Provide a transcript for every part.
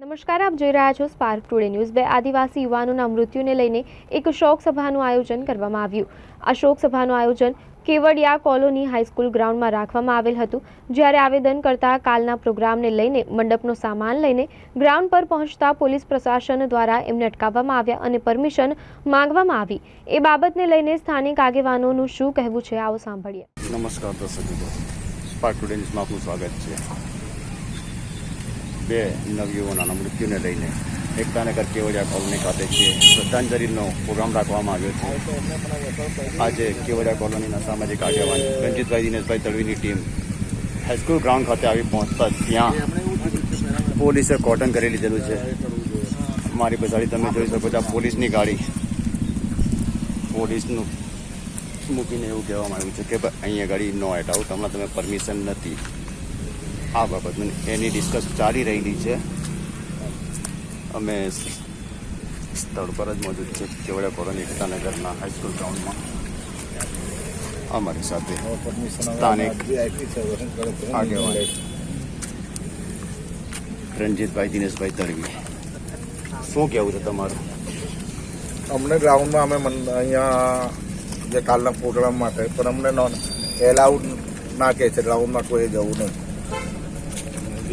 નમસ્કાર, આપ જોઈ રહ્યા છો સ્પાર્ક ટુડે ન્યૂઝ બે આદિવાસી યુવાનોના મૃત્યુને લઈને એક શોક સભાનું આયોજન કરવામાં આવ્યું. આ શોક સભાનું આયોજન કેવડિયા કોલોની હાઈસ્કૂલ ગ્રાઉન્ડમાં રાખવામાં આવેલ હતું, જ્યારે આવેદન કરતા કાલના પ્રોગ્રામને લઈને મંડપનો સામાન લઈને ગ્રાઉન્ડ પર પહોંચતા પોલીસ પ્રશાસન દ્વારા એમને અટકાવવામાં આવ્યા અને પરમિશન માંગવામાં આવી. એ બાબતને લઈને સ્થાનિક આગેવાનોનું શું કહેવું છે, આવો સાંભળીએ. નમસ્કાર દર્શક સ્પાર્ક ટુડે ન્યૂઝમાં આપનું સ્વાગત છે. બે નવયુવાનોના મૃત્યુને લઈને એકતાનગર કેવડિયા કોલોની ખાતે છે. શ્રદ્ધાંજલિનો પ્રોગ્રામ રાખવામાં આવ્યો છે. આજે કેવડિયા કોલોનીના સામાજિક આગેવાન રંજીતભાઈ દિનેશભાઈ તળવીની ટીમ હાઈસ્કૂલ ગ્રાઉન્ડ ખાતે આવી પહોંચતા ત્યાં પોલીસે કોટન કરી લીધેલું છે. મારી પછાડી તમે જોઈ શકો છો પોલીસની ગાડી પોલીસનું મૂકીને એવું કહેવામાં આવ્યું છે કે ભાઈ, અહીંયા ગાડી નો એટ આઉટ, હમણાં તમે પરમિશન નથી. આ બાબત એની ડિસ્કસ ચાલી રહેલી છે. અમે સ્થળ પર જ મોજૂદ છે કેવડિયા કોલોની એકતાનગરના હાઈસ્કૂલ ગ્રાઉન્ડમાં અમારી સાથે સ્થાનિક આગેવાન રણજીતભાઈ દિનેશભાઈ તળવી શું કહેવું છે તમારું? અમને ગ્રાઉન્ડમાં અમે અહીંયા જે કાલના પ્રોગ્રામ માટે પણ અમને નોન એલાઉડ ના કહે છે ગ્રાઉન્ડમાં કોઈ જવું નહીં.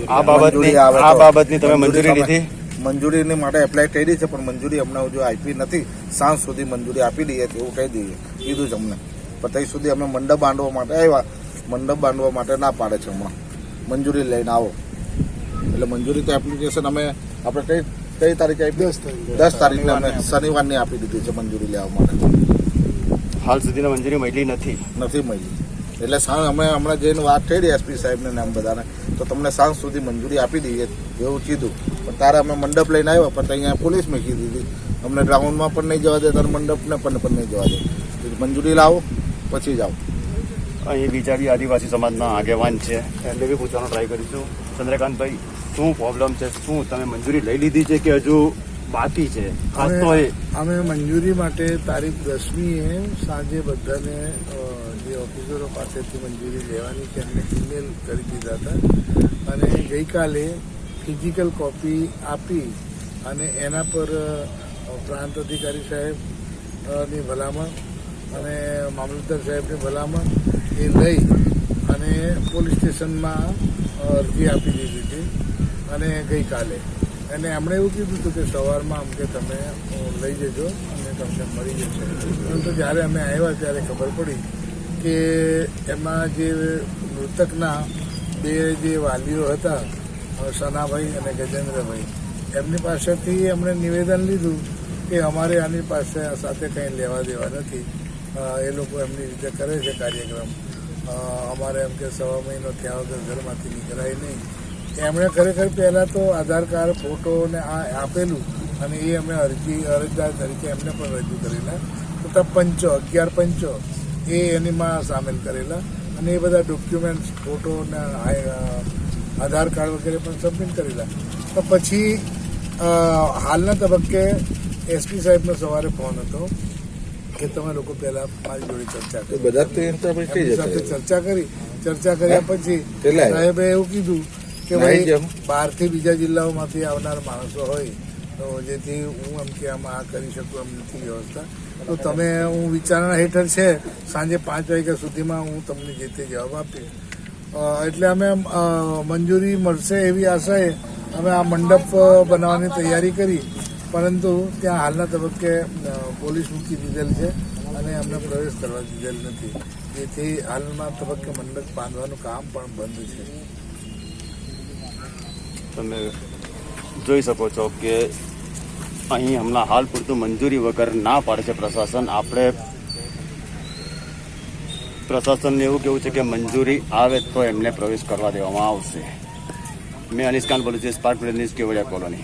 આ બાબતની આવે આ બાબતની તમે મંજૂરી લીધી? મંજૂરીની માટે એપ્લાય કરી છે પણ મંજૂરી અમને હજુ આપી નથી. સાંજ સુધી મંજૂરી આપી દઈએ તેવું કહી દઈએ. કીધું છે અમને. પણ ત્યાં સુધી અમે મંડપ બાંધવા માટે આવ્યા. મંડપ બાંધવા માટે ના પાડે છે હમણાં. મંજૂરી લઈને આવો. એટલે મંજૂરી તો એપ્લિકેશન અમે આપણે કઈ કઈ તારીખે આપી? દસ તારીખને અમે શનિવારની આપી દીધી છે મંજૂરી લેવા માટે. હાલ સુધીની મંજૂરી મળી નથી. નથી મળી. એટલે સાંજ અમે હમણાં જઈને વાત થઈ એસપી સાહેબને નામ એમ બધાને તો તમને સાંજ સુધી મંજૂરી આપી દઈએ એવું કીધું. પણ તારે અમે મંડપ લઈને આવ્યા પણ અહીંયા પોલીસ મૂકી દીધી અમને ગ્રાઉન્ડમાં પણ નહીં જવા દે તારે મંડપને પણ પણ નહીં જવા દે. મંજૂરી લાવો પછી જાઓ. અહીં બીજા બી આદિવાસી સમાજના આગેવાન છે એમને બી પૂછવાનો ટ્રાય કરીશું. ચંદ્રકાંતભાઈ શું પ્રોબ્લેમ છે? શું તમે મંજૂરી લઈ લીધી છે કે હજુ બાકી છે? ખાસ તો અમે મંજૂરી માટે તારીખ દસમીએ સાંજે બધાને ઓફિસરો પાસેથી મંજૂરી લેવાની છે એમને ઈમેલ કરી દીધા હતા. અને ગઈકાલે ફિઝિકલ કોપી આપી અને એના પર પ્રાંત અધિકારી સાહેબની ભલામણ અને મામલતદાર સાહેબની ભલામણ એ લઈ અને પોલીસ સ્ટેશનમાં અરજી આપી દીધી હતી અને ગઈકાલે. અને એમણે એવું કીધું હતું કે સવારમાં અમને તમે લઈ જજો અને તમને મળી જશે. પરંતુ જ્યારે અમે આવ્યા ત્યારે ખબર પડી કે એમાં જે મૃતકના બે જે વાલીઓ હતા, સનાભાઈ અને ગજેન્દ્રભાઈ, એમની પાસેથી એમણે નિવેદન લીધું કે અમારે આની પાસે સાથે કંઈ લેવા દેવા નથી. એ લોકો એમની રીતે કરે છે કાર્યક્રમ. અમારે એમ કે સવા મહિનો થયા વગર ઘરમાંથી નીકળાય નહીં. એમણે ખરેખર પહેલાં તો આધાર કાર્ડ, ફોટો ને આ આપેલું અને એ અમે અરજી, અરજદાર તરીકે એમને પણ રજૂ કરેલા. તથા પંચો, અગિયાર પંચો એ એનીમાં સામેલ કરેલા. અને એ બધા ડોક્યુમેન્ટ્સ ફોટો ને આધાર કાર્ડ વગેરે પણ સબમિટ કરેલા. તો પછી હાલના તબક્કે એસપી સાહેબનો સવારે ફોન હતો કે તમે લોકો પહેલા મારી જોડે ચર્ચા કરી બધા સાથે ચર્ચા કરી. ચર્ચા કર્યા પછી સાહેબે એવું કીધું કે ભાઈ બહારથી બીજા જિલ્લાઓમાંથી આવનાર માણસો હોય તો જેથી હું એમ કે આમાં આ કરી શકું એમ નથી વ્યવસ્થા. તો તમે હું વિચારણા હેઠળ છે, સાંજે પાંચ વાગ્યા સુધીમાં હું તમને જે તે જવાબ આપીશ. એટલે અમે મંજૂરી મળશે એવી આશાએ અમે આ મંડપ બનાવવાની તૈયારી કરી. પરંતુ ત્યાં હાલના તબક્કે પોલીસ મૂકી દીધેલ છે અને અમને પ્રવેશ કરવા દીધેલ નથી. જેથી હાલના તબક્કે મંડપ બાંધવાનું કામ પણ બંધ છે. તમે જોઈ શકો છો કે અહીં હમણાં હાલ પૂરતું મંજૂરી વગર ના પાડે છે પ્રશાસન. આપણે પ્રશાસનને એવું કેવું છે કે મંજૂરી આવે તો એમને પ્રવેશ કરવા દેવામાં આવશે. મેં અનિશ ખાન બોલું છું સ્પાર્ક ન્યૂઝ કેવડિયા કોલોની.